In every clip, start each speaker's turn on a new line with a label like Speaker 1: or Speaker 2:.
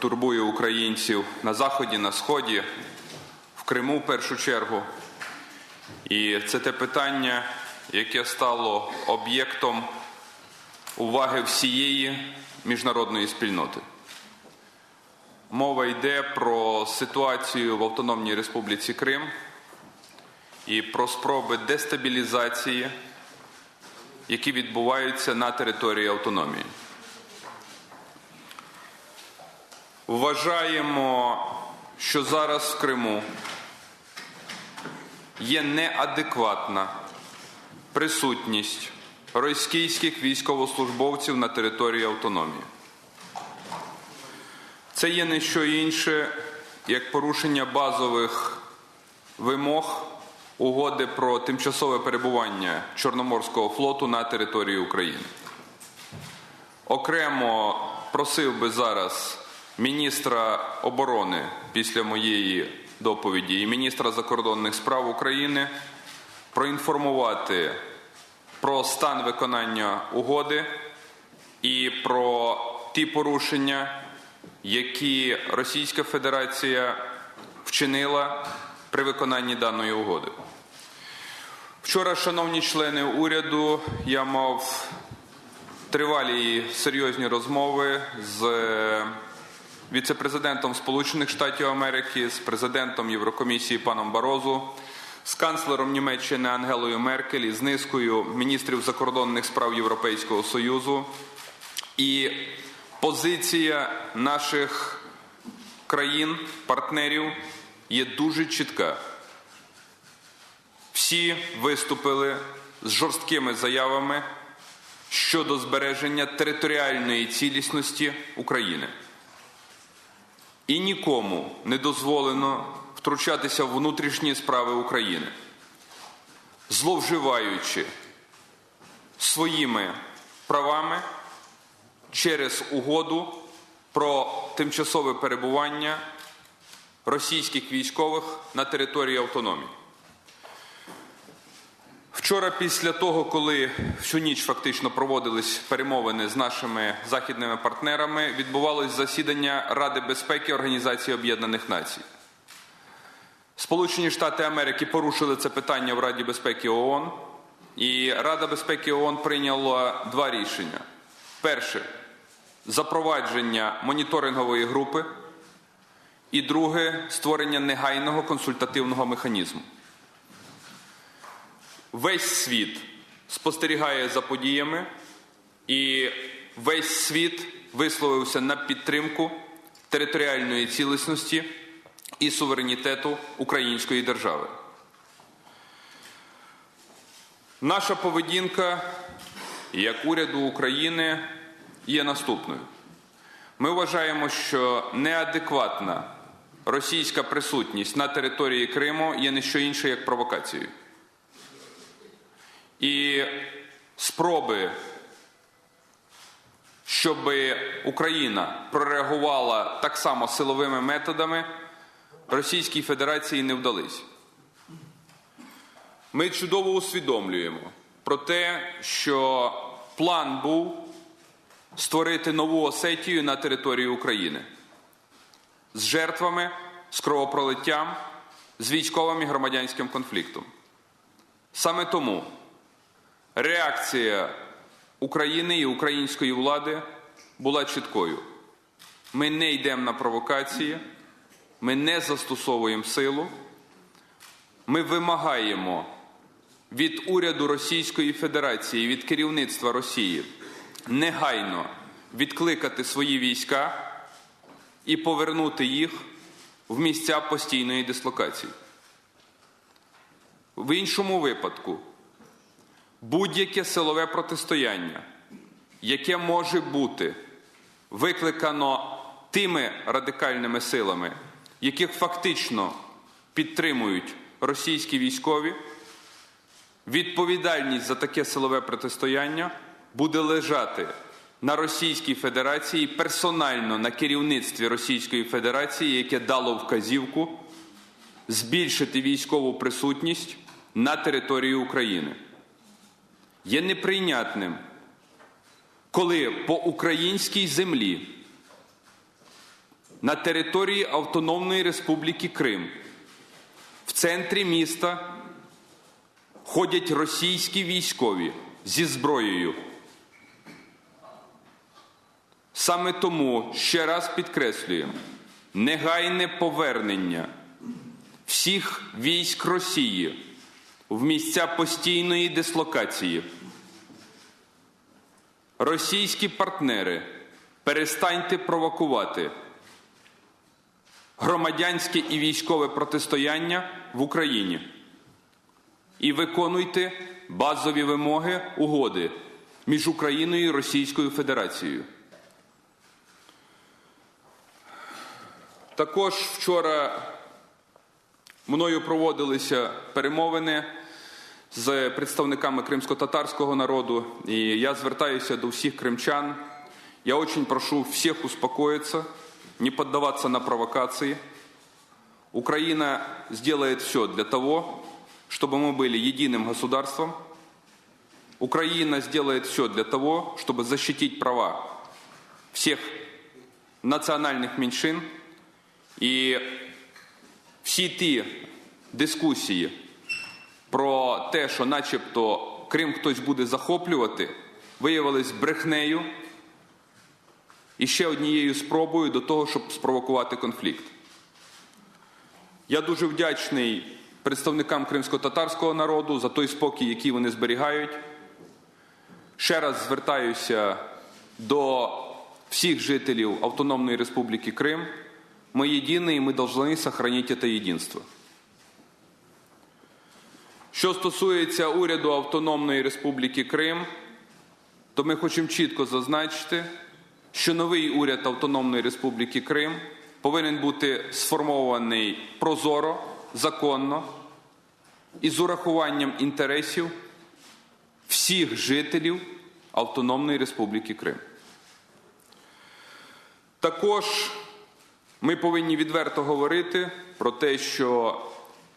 Speaker 1: турбує українців на заході, на сході, в Криму в першу чергу. І це те питання, яке стало об'єктом уваги всієї міжнародної спільноти. Мова йде про ситуацію в Автономній Республіці Крим і про спроби дестабілізації, які відбуваються на території автономії. Вважаємо, що зараз в Криму є неадекватна присутність російських військовослужбовців на території автономії. Це є не що інше, як порушення базових вимог угоди про тимчасове перебування Чорноморського флоту на території України. Окремо просив би зараз міністра оборони після моєї доповіді і міністра закордонних справ України проінформувати про стан виконання угоди і про ті порушення, які Російська Федерація вчинила при виконанні даної угоди. Вчора, шановні члени уряду, я мав тривалі і серйозні розмови з віце-президентом Сполучених Штатів Америки, з президентом Єврокомісії паном Барозу, з канцлером Німеччини Ангелою Меркель і з низкою міністрів закордонних справ Європейського Союзу. І позиція наших країн, партнерів є дуже чітка. Всі виступили з жорсткими заявами щодо збереження територіальної цілісності України. І нікому не дозволено втручатися в внутрішні справи України, зловживаючи своїми правами через угоду про тимчасове перебування російських військових на території автономії. Вчора, після того, коли всю ніч фактично проводились перемовини з нашими західними партнерами, відбувалось засідання Ради безпеки Організації Об'єднаних Націй. Сполучені Штати Америки порушили це питання в Раді безпеки ООН, і Рада безпеки ООН прийняла два рішення: перше запровадження моніторингової групи, і друге створення негайного консультативного механізму. Весь світ спостерігає за подіями, і весь світ висловився на підтримку територіальної цілісності і суверенітету Української держави. Наша поведінка як уряду України є наступною. Ми вважаємо, що неадекватна російська присутність на території Криму є не що інше як провокацією. І спроби, щоб Україна прореагувала так само силовими методами, Російській Федерації не вдались. Ми чудово усвідомлюємо про те, що план був створити нову Осетію на території України з жертвами, з кровопролиттям, з військовим і громадянським конфліктом. Саме тому реакція України і української влади була чіткою. Ми не йдемо на провокації, ми не застосовуємо силу, ми вимагаємо від уряду Російської Федерації, від керівництва Росії негайно відкликати свої війська і повернути їх в місця постійної дислокації. В іншому випадку будь-яке силове протистояння, яке може бути викликано тими радикальними силами, яких фактично підтримують російські військові, відповідальність за таке силове протистояння буде лежати на Російській Федерації персонально на керівництві Російської Федерації, яке дало вказівку збільшити військову присутність на території України. Є неприйнятним, коли по українській землі на території Автономної Республіки Крим. В центрі міста ходять російські військові зі зброєю. Саме тому ще раз підкреслюємо негайне повернення всіх військ Росії в місця постійної дислокації. Російські партнери, перестаньте провокувати громадянське і військове протистояння в Україні і виконуйте базові вимоги угоди між Україною і Російською Федерацією. Також вчора мною проводилися перемовини з представниками кримсько-татарського народу, і я звертаюся до всіх кримчан. Я очень прошу всех успокоиться, не поддаваться на провокации. Украина сделает все для того, чтобы мы были единым государством. Украина сделает все для того, чтобы защитить права всех національних меншин і всі ті дискусії про те, що начебто Крим хтось буде захоплювати, виявились брехнею і ще однією спробою до того, щоб спровокувати конфлікт. Я дуже вдячний представникам кримсько-татарського народу за той спокій, який вони зберігають. Ще раз звертаюся до всіх жителів Автономної Республіки Крим. Мы едины, и мы должны сохранить это единство. Що стосується уряду Автономної Республіки Крим, то ми хочемо чітко зазначити, що новий уряд Автономної Республіки Крим повинен бути сформований прозоро, законно і з урахуванням інтересів всіх жителів Автономної Республіки Крим. Також ми повинні відверто говорити про те, що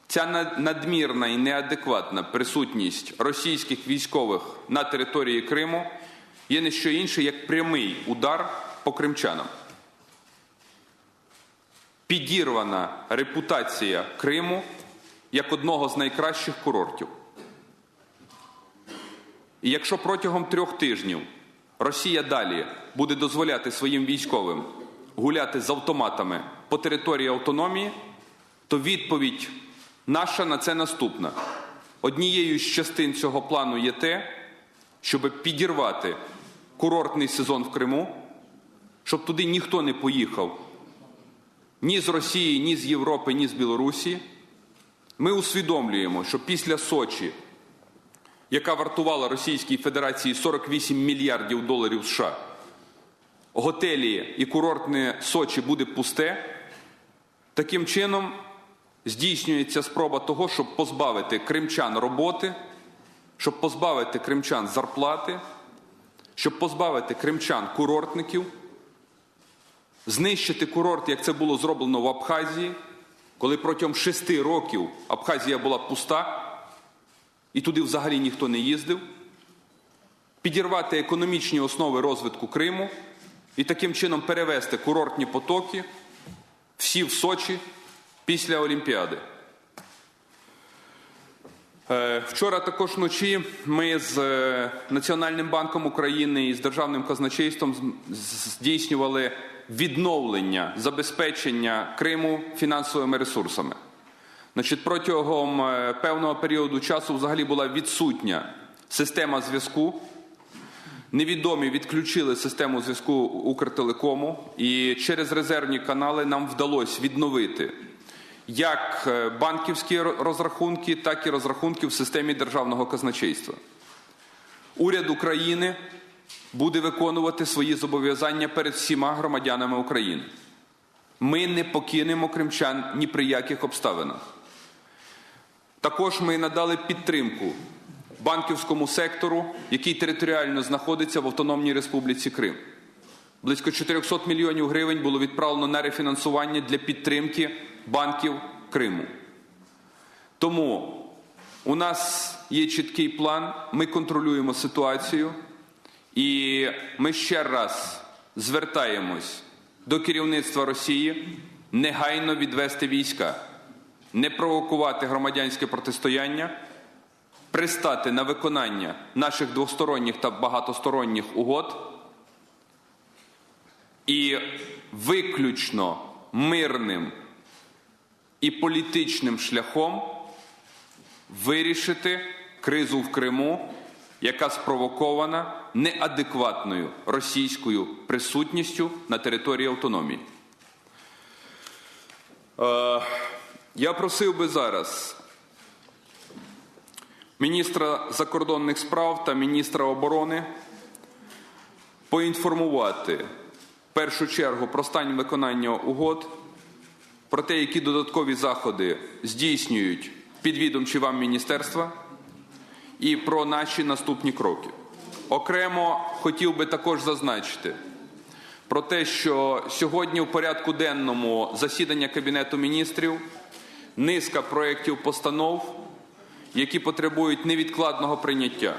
Speaker 1: ця надмірна і неадекватна присутність російських військових на території Криму є не що інше, як прямий удар по кримчанам. Підірвана репутація Криму як одного з найкращих курортів. І якщо протягом трьох тижнів Росія далі буде дозволяти своїм військовим гуляти з автоматами по території автономії, то відповідь наша на це наступна. Однією з частин цього плану є те, щоб підірвати курортний сезон в Криму, щоб туди ніхто не поїхав ні з Росії, ні з Європи, ні з Білорусі. Ми усвідомлюємо, що після Сочі, яка вартувала Російській Федерації 48 мільярдів доларів США, готелі і курортне Сочі буде пусте, таким чином здійснюється спроба того, щоб позбавити кримчан роботи, щоб позбавити кримчан зарплати, щоб позбавити кримчан курортників, знищити курорт, як це було зроблено в Абхазії, коли протягом шести років Абхазія була пуста і туди взагалі ніхто не їздив, підірвати економічні основи розвитку Криму і таким чином перевести курортні потоки всі в Сочі після Олімпіади. Вчора також вночі ми з Національним банком України і з Державним казначейством здійснювали відновлення забезпечення Криму фінансовими ресурсами. Значить, Протягом певного періоду часу взагалі була відсутня система зв'язку. Невідомі відключили систему зв'язку Укртелекому, і через резервні канали нам вдалося відновити як банківські розрахунки, так і розрахунки в системі державного казначейства. Уряд України буде виконувати свої зобов'язання перед всіма громадянами України. Ми не покинемо кримчан ні при яких обставинах. Також ми надали підтримку банківському сектору, який територіально знаходиться в Автономній Республіці Крим. Близько 400 мільйонів гривень було відправлено на рефінансування для підтримки банків Криму. Тому у нас є чіткий план, ми контролюємо ситуацію, і ми ще раз звертаємось до керівництва Росії негайно відвести війська, не провокувати громадянське протистояння, пристати на виконання наших двосторонніх та багатосторонніх угод і виключно мирним і політичним шляхом вирішити кризу в Криму, яка спровокована неадекватною російською присутністю на території автономії. Е, я просив би зараз міністра закордонних справ та міністра оборони поінформувати першу чергу про стан виконання угод, про те, які додаткові заходи здійснюють підвідомчі вам міністерства, і про наші наступні кроки. Окремо хотів би також зазначити про те, що сьогодні в порядку денному засідання Кабінету міністрів низка проєктів постанов, які потребують невідкладного прийняття.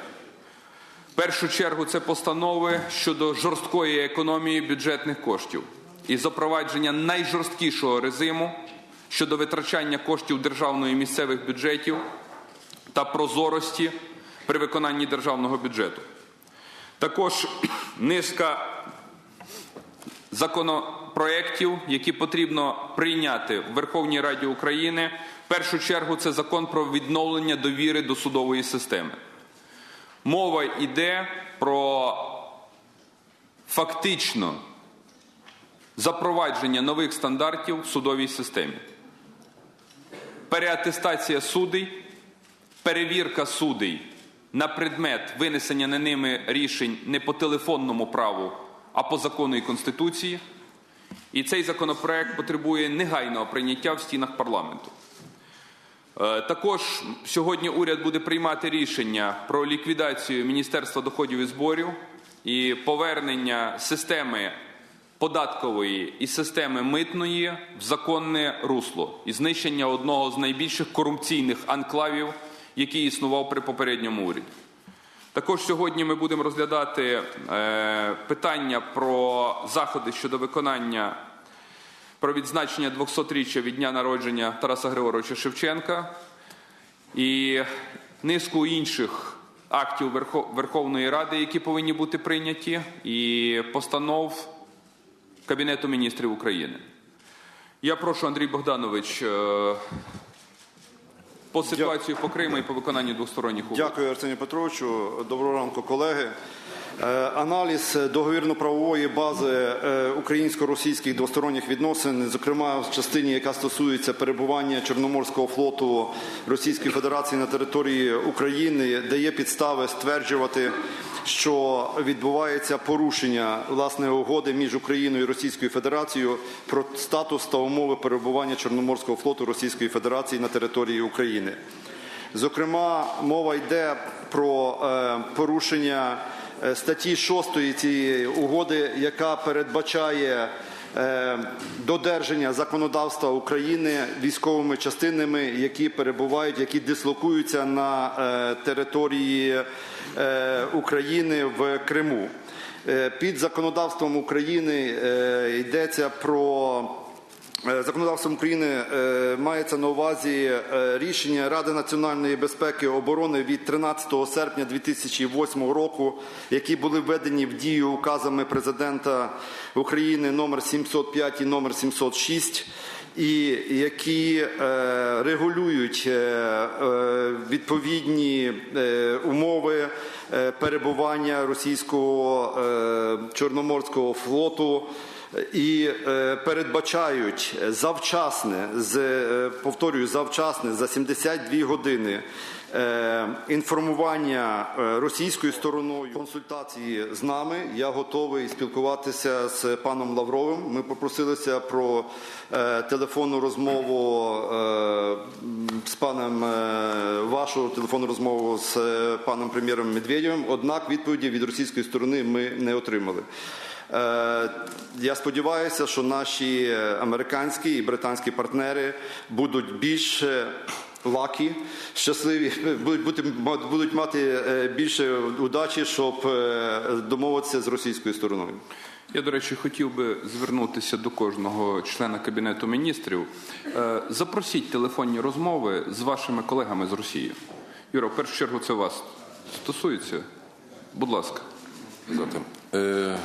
Speaker 1: Першу чергу це постанови щодо жорсткої економії бюджетних коштів і запровадження найжорсткішого режиму щодо витрачання коштів державної місцевих бюджетів та прозорості при виконанні державного бюджету. Також низка законопроєктів, які потрібно прийняти в Верховній Раді України. В першу чергу це закон про відновлення довіри до судової системи. Мова йде про фактично запровадження нових стандартів в судовій системі. Переатестація судей, перевірка судей на предмет винесення не ними рішень не по телефонному праву, а по закону і Конституції. І цей законопроект потребує негайного прийняття в стінах парламенту. Е, Також сьогодні уряд буде приймати рішення про ліквідацію Міністерства доходів і зборів і повернення системи податкової і системи митної в законне русло і знищення одного з найбільших корупційних анклавів, який існував при попередньому уряді. Також сьогодні ми будемо розглядати е, питання про заходи щодо виконання про відзначення 200-річчя від дня народження Тараса Григоровича Шевченка і низку інших актів Верховної Ради, які повинні бути прийняті, і постанов Кабінету міністрів України. Я прошу Андрій Богданович е, по ситуації по Криму і по виконанню двосторонніх угод.
Speaker 2: Дякую, Арсенію Петровичу. Доброго ранку, колеги. Е, Аналіз договірно-правової бази е, українсько-російських двосторонніх відносин, зокрема в частині, яка стосується перебування Чорноморського флоту Російської Федерації на території України, дає підстави стверджувати, що відбувається порушення власне угоди між Україною і Російською Федерацією про статус та умови перебування Чорноморського флоту Російської Федерації на території України. Зокрема, мова йде про е, порушення статті 6 цієї угоди, яка передбачає е, додержання законодавства України військовими частинами, які перебувають, які дислокуються на е, території е, України в Криму. Е, Під законодавством України е, йдеться про Е, Законодавством України е, мається на увазі е, рішення Ради національної безпеки і оборони від 13 серпня 2008 року, які були введені в дію указами президента України номер 705 і номер 706 і які е, регулюють е, е, відповідні е, умови е, перебування російського е, чорноморського флоту і е, передбачають завчасне, з, е, повторюю, завчасне за 72 години інформування е, російською стороною, консультації з нами. Я готовий спілкуватися з паном Лавровим. Ми попросилися про е, телефонну розмову е, з паном е, вашу телефонну розмову з е, паном прем'єром Медведєвим. Однак відповіді від російської сторони ми не отримали. Е, Я сподіваюся, що наші американські і британські партнери будуть більш е, лакі, щасливі, будуть, бути, будуть мати е, більше удачі, щоб е, домовитися з російською стороною.
Speaker 1: Я, до речі, хотів би звернутися до кожного члена Кабінету міністрів. Е, Запросіть телефонні розмови з вашими колегами з Росії. Юра, в першу чергу це вас стосується. Будь ласка.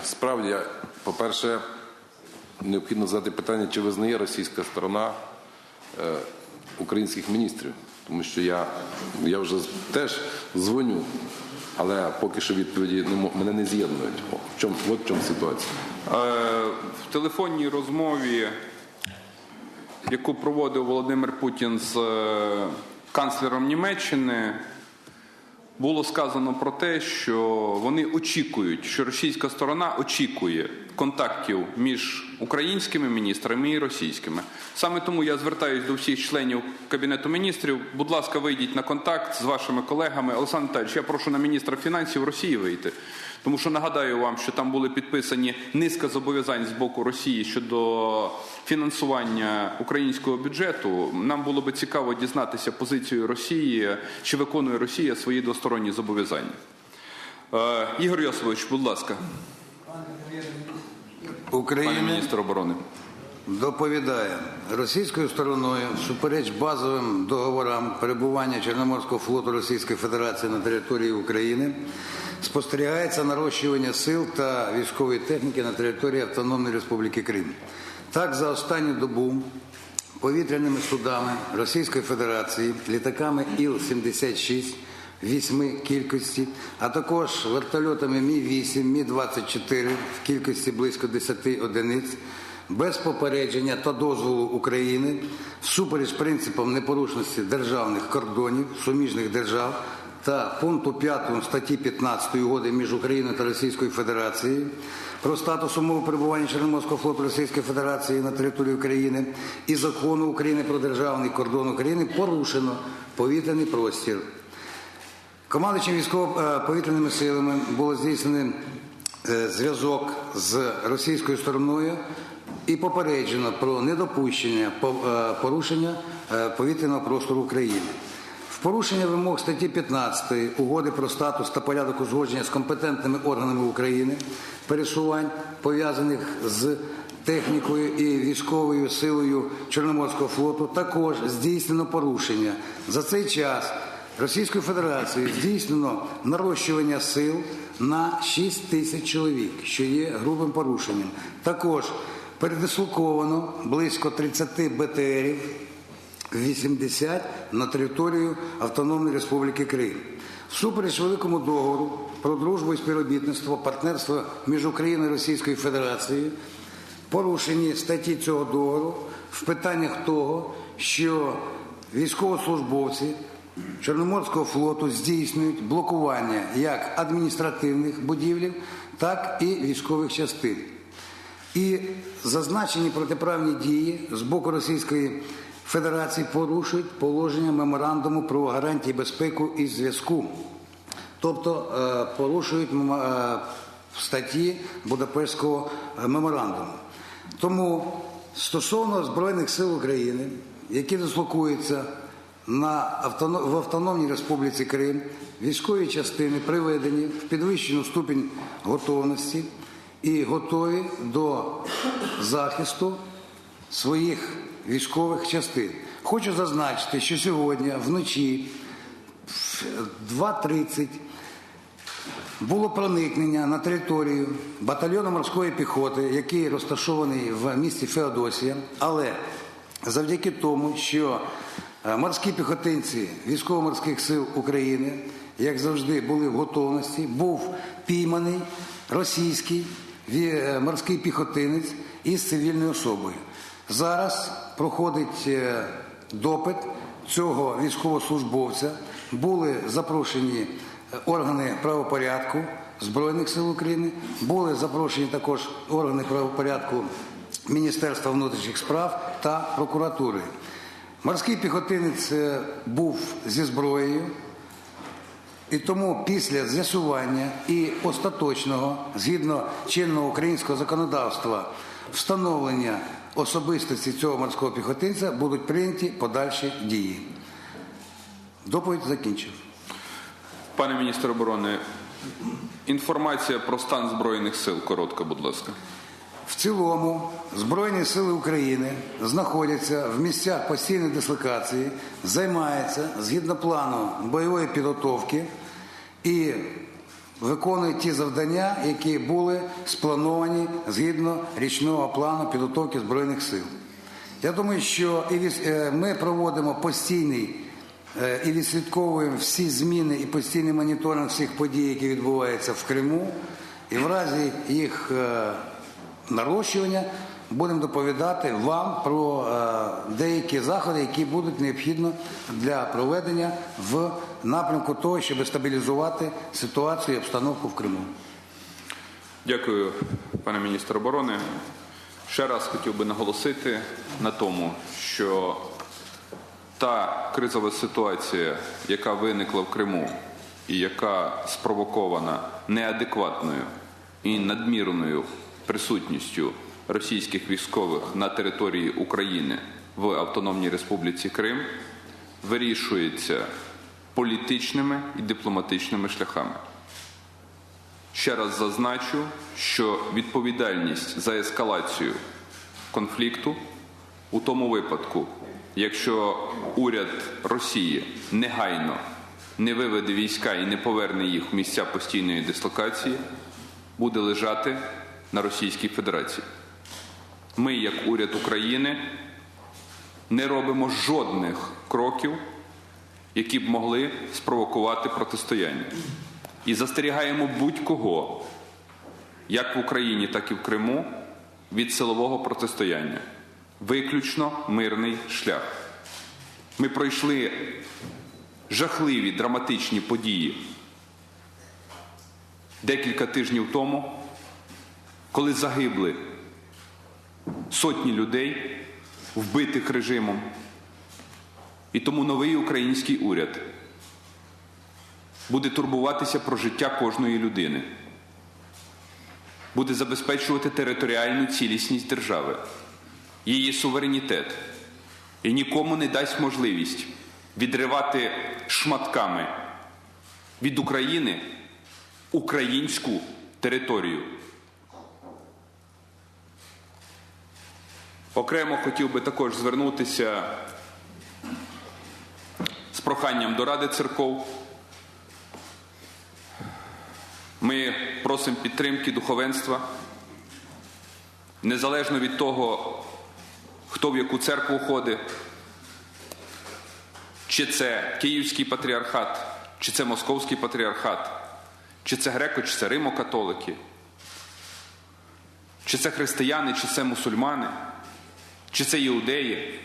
Speaker 3: Справді, по-перше, необхідно задати питання, чи визнає російська сторона українських міністрів. Тому що я, я вже теж дзвоню, але поки що відповіді не мене не з'єднують. В чому, от в чому ситуація.
Speaker 1: Е, В телефонній розмові, яку проводив Володимир Путін з е, канцлером Німеччини, було сказано про те, що вони очікують, що російська сторона очікує контактів між українськими міністрами і російськими. Саме тому я звертаюся до всіх членів кабінету міністрів. Будь ласка, вийдіть на контакт з вашими колегами. Олександр Віталійович, я прошу на міністра фінансів Росії вийти. Тому що нагадаю вам, що там були підписані низка зобов'язань з боку Росії щодо фінансування українського бюджету. Нам було би цікаво дізнатися позицію Росії, чи виконує Росія свої двосторонні зобов'язання. Е, Ігор Йосифович, будь ласка, пане міністр оборони.
Speaker 4: доповідає російською стороною супереч базовим договорам перебування Чорноморського флоту Російської Федерації на території України спостерігається нарощування сил та військової техніки на території Автономної Республіки Крим. Так, за останню добу повітряними судами Російської Федерації, літаками Іл-76 вісьми кількості, а також вертольотами Мі-8, Мі-24 в кількості близько 10 одиниць, без попередження та дозволу України, всупереч принципам непорушності державних кордонів суміжних держав та пункту 5 статті 15 угоди між Україною та Російською Федерацією про статус умови перебування Чорноморського флоту Російської Федерації на території України і закону України про державний кордон України порушено повітряний простір. Командуючим військово-повітряними силами було здійснений е, зв'язок з російською стороною і попереджено про недопущення е, порушення е, повітряного простору України. В порушення вимог статті 15 угоди про статус та порядок узгодження з компетентними органами України пересувань пов'язаних з технікою і військовою силою Чорноморського флоту також здійснено порушення. За цей час Російською Федерацією здійснено нарощування сил на 6 тисяч чоловік, що є грубим порушенням. Також передислоковано близько 30 БТРів 80 на територію Автономної Республіки Крим. Всупереч великому договору про дружбу і співробітництво, партнерство між Україною і Російською Федерацією порушені статті цього договору в питаннях того, що військовослужбовці Чорноморського флоту здійснюють блокування як адміністративних будівель, так і військових частин. І зазначені протиправні дії з боку Російської Федерації порушують положення меморандуму про гарантії безпеки і зв'язку, тобто е, порушують е, статті Будапештського е, меморандуму. Тому стосовно Збройних сил України, які дислокуються на в Автономній Республіці Крим, військові частини приведені в підвищену ступінь готовності і готові до захисту своїх військових частин. Хочу зазначити, що сьогодні вночі в 2.30 було проникнення на територію батальйону морської піхоти, який розташований в місті Феодосія, але завдяки тому, що морські піхотинці військово-морських сил України, як завжди, були в готовності, був пійманий російський е, морський піхотинець із цивільною особою. Зараз проходить е, допит цього військовослужбовця. Були запрошені е, органи правопорядку Збройних сил України, були запрошені також органи правопорядку Міністерства внутрішніх справ та прокуратури. Морський піхотинець е, був зі зброєю, і тому після з'ясування і остаточного, згідно чинного українського законодавства, встановлення особистості цього морського піхотинця будуть прийняті подальші дії. Доповідь закінчив.
Speaker 1: Пане міністр оборони, інформація про стан Збройних сил коротка, будь ласка.
Speaker 4: В цілому Збройні сили України знаходяться в місцях постійної дислокації, займаються згідно плану бойової підготовки і виконують ті завдання, які були сплановані згідно річного плану підготовки Збройних сил. Я думаю, що е, ми проводимо постійний е, і відслідковуємо всі зміни і постійний моніторинг всіх подій, які відбуваються в Криму, і в разі їх е, нарощування будемо доповідати вам про е, деякі заходи, які будуть необхідно для проведення в напрямку того, щоб стабілізувати ситуацію і обстановку в Криму.
Speaker 1: Дякую, пане міністр оборони. Ще раз хотів би наголосити на тому, що та кризова ситуація, яка виникла в Криму і яка спровокована неадекватною і надмірною присутністю російських військових на території України в Автономній Республіці Крим, вирішується політичними і дипломатичними шляхами. Ще раз зазначу, що відповідальність за ескалацію конфлікту у тому випадку, якщо уряд Росії негайно не виведе війська і не поверне їх в місця постійної дислокації, буде лежати на Російській Федерації. Ми, як уряд України, не робимо жодних кроків, які б могли спровокувати протистояння. І застерігаємо будь-кого, як в Україні, так і в Криму, від силового протистояння. Виключно мирний шлях. Ми пройшли жахливі драматичні події декілька тижнів тому, коли загибли сотні людей, вбитих режимом. І тому новий український уряд буде турбуватися про життя кожної людини, буде забезпечувати територіальну цілісність держави, її суверенітет і нікому не дасть можливість відривати шматками від України українську територію. Окремо хотів би також звернутися з проханням до Ради церков. Ми просимо підтримки духовенства, незалежно від того, хто в яку церкву ходить, чи це Київський патріархат, чи це Московський патріархат, чи це греко, чи це римо-католики, чи це християни, чи це мусульмани, чи це іудеї.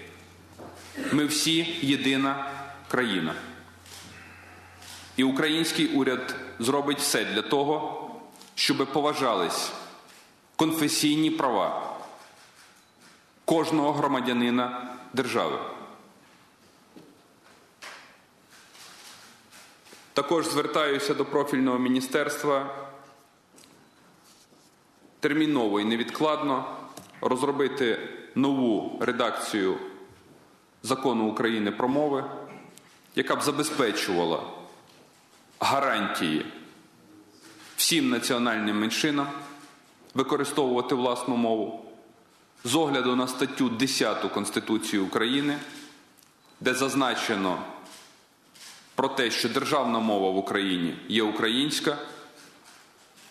Speaker 1: Ми всі єдина країна. І український уряд зробить все для того, щоб поважались конфесійні права кожного громадянина держави. Також звертаюся до профільного міністерства терміново і невідкладно розробити нову редакцію закону України про мови, яка б забезпечувала гарантії всім національним меншинам використовувати власну мову. З огляду на статтю 10 Конституції України, де зазначено про те, що державна мова в Україні є українська,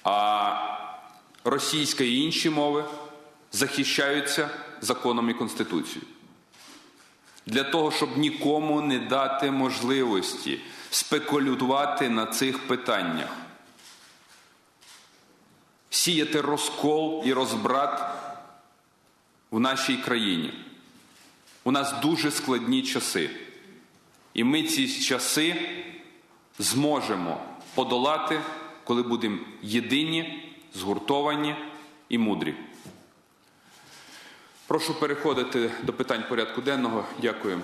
Speaker 1: а російська і інші мови захищаються законом і Конституцією. Для того, щоб нікому не дати можливості спекулювати на цих питаннях, сіяти розкол і розбрат в нашій країні. У нас дуже складні часи. І ми ці часи зможемо подолати, коли будемо єдині, згуртовані і мудрі. Прошу переходити до питань порядку денного. Дякую.